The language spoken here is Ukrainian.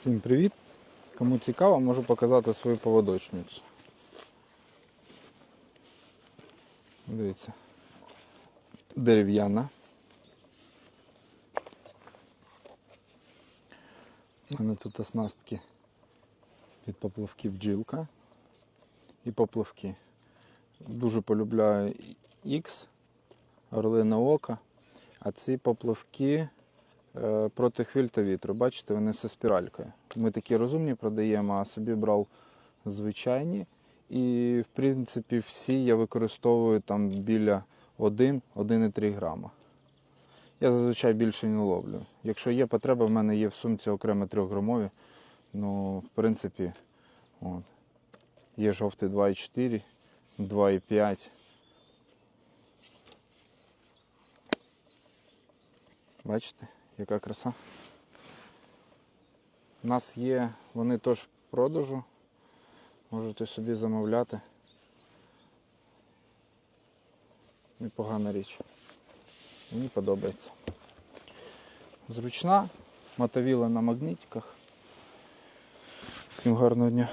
Всім привіт! Кому цікаво, можу показати свою поводочницю. Дивіться. Дерев'яна. У мене тут оснастки від поплавків бджілка і поплавки. Дуже полюбляю X, орлине око, а ці поплавки проти хвиль та вітру. Бачите, вони зі спіралькою. Ми такі розумні продаємо, а собі брав звичайні. І, в принципі, всі я використовую там біля 1-1,3 грама. Я зазвичай більше не ловлю. Якщо є потреба, в мене є в сумці окремо 3-грамові. Ну, в принципі, от. є жовтий 2,4, 2,5. Бачите, яка краса? У нас є, вони теж в продажу. Можете собі замовляти. Непогана річ. Мені подобається. Зручна, мотовіла на магнітиках. Всім гарного дня.